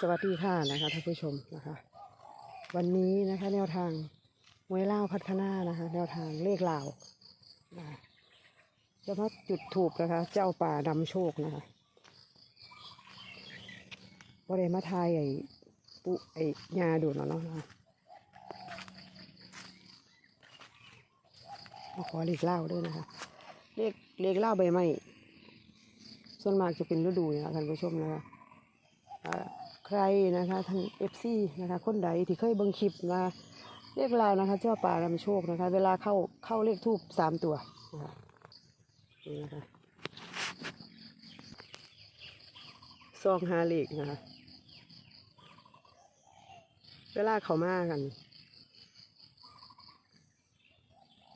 สวัสดีค่ะนะคะท่านผู้ชมนะคะ วันนี้นะคะแนวทางมวยเล่าพัฒนานะคะ แนวทางเลขลาวนะจะมาจุดถูกนะคะ เจ้าป่านำโชคนะคะว่าได้มาทายไอ้ปุไอ้ยาดูดเนาะนะนะคะมาขอเลขเล่าด้วยนะคะเลขเลขเล่าใบไม้ส่วนมากจะเป็นฤดูนะคะท่านผู้ชมนะคะ ใครนะคะทางเอฟซีนะคะคนใดที่เคยเบิ่งคลิปมาเรียกลาวนะคะ เจ้าป่ารำโชคนะคะ เวลาเข้าเข้าเลขทูบสามตัวนะคะนี่นะคะซองหาเลขนะคะ เวลาเขามากัน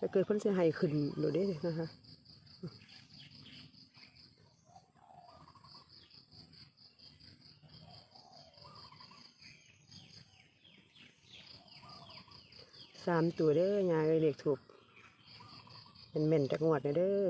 จะเกิดเพ้นเสียหายขึ้นหรือเด้นะคะ สามตัวเด้อยายเลยเลขถูกเป็นเหม็นจากงวดนะเด้อ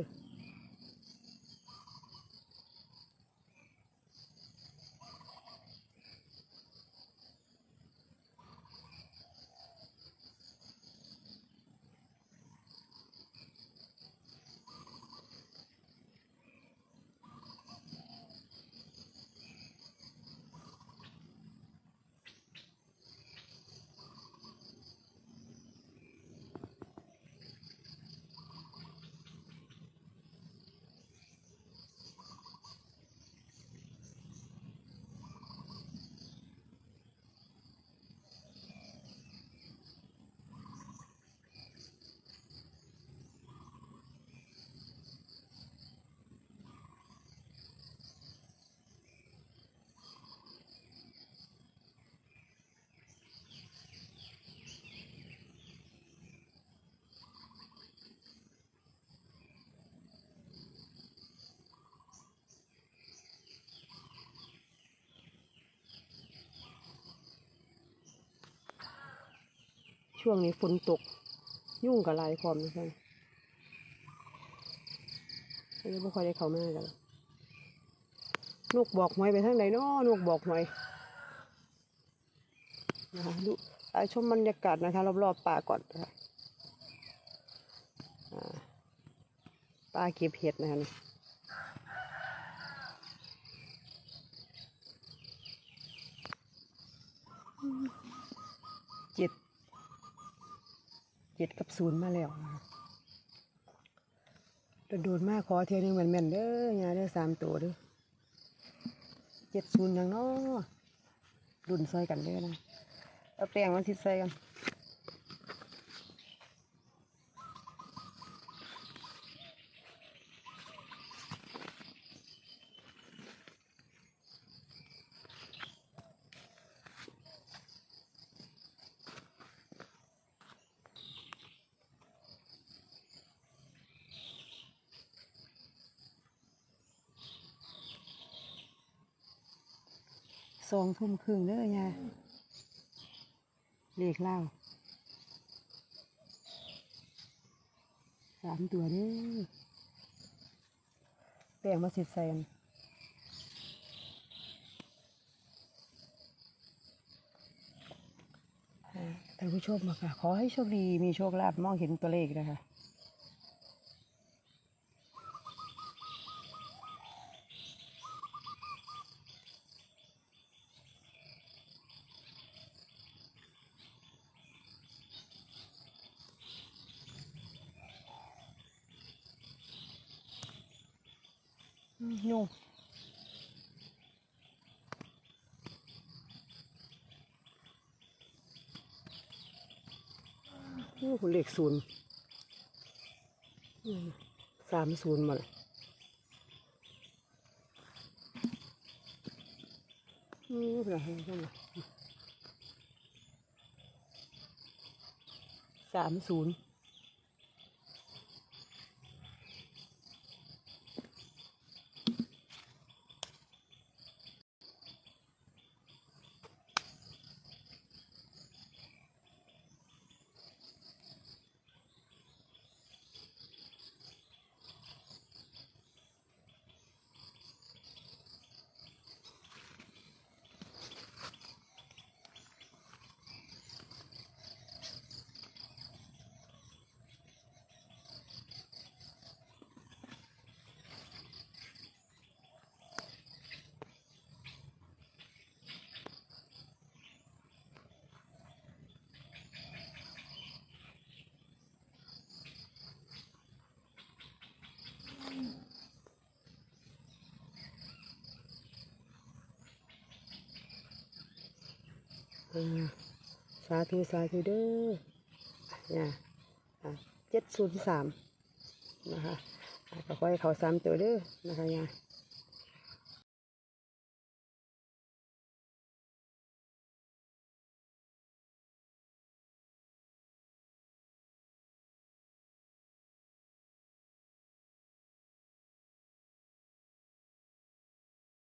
ช่วงนี้ฝนตก ยุ่งกับลายพร้อมนะคะไม่ไม่ค่อยได้เข้ามากันลูกบอกหวยไปทางไหนเนาะลูกบอกหวยนะคะดูอ่าชมบรรยากาศนะคะรอบๆป่าก่อนนะคะป่าเก็บเห็ดนะคะนี่เจ็ด เจ็ดกับศูนย์มาแล้วนะคะโดนมากขอเทียหนึงแม่นๆเด้อยาเด้อสามตัวเด้อเจ็ดศูนย์อย่างน้อดุนซอยกันเด้อนะเอาแป้งมันทิดใส่กัน สองทุ่มครึ่งเด้อยาเลขเล่าสามตัวเด้อแป้งมาสิใส่กันท่านผู้ชมค่ะขอให้โชคดีมีโชคลาภมองเห็นตัวเลขนะคะ ยุ่งโอ้โหเลขศูนย์สามศูนย์มาเลยอืมเหรอเหรอเหรอสามศูนย์ สาธุสาธุเด้อเนี่ยเจ็ดศูนย์สามนะคะก็ค่อยเขาสามตัวเด้อนะคะยาย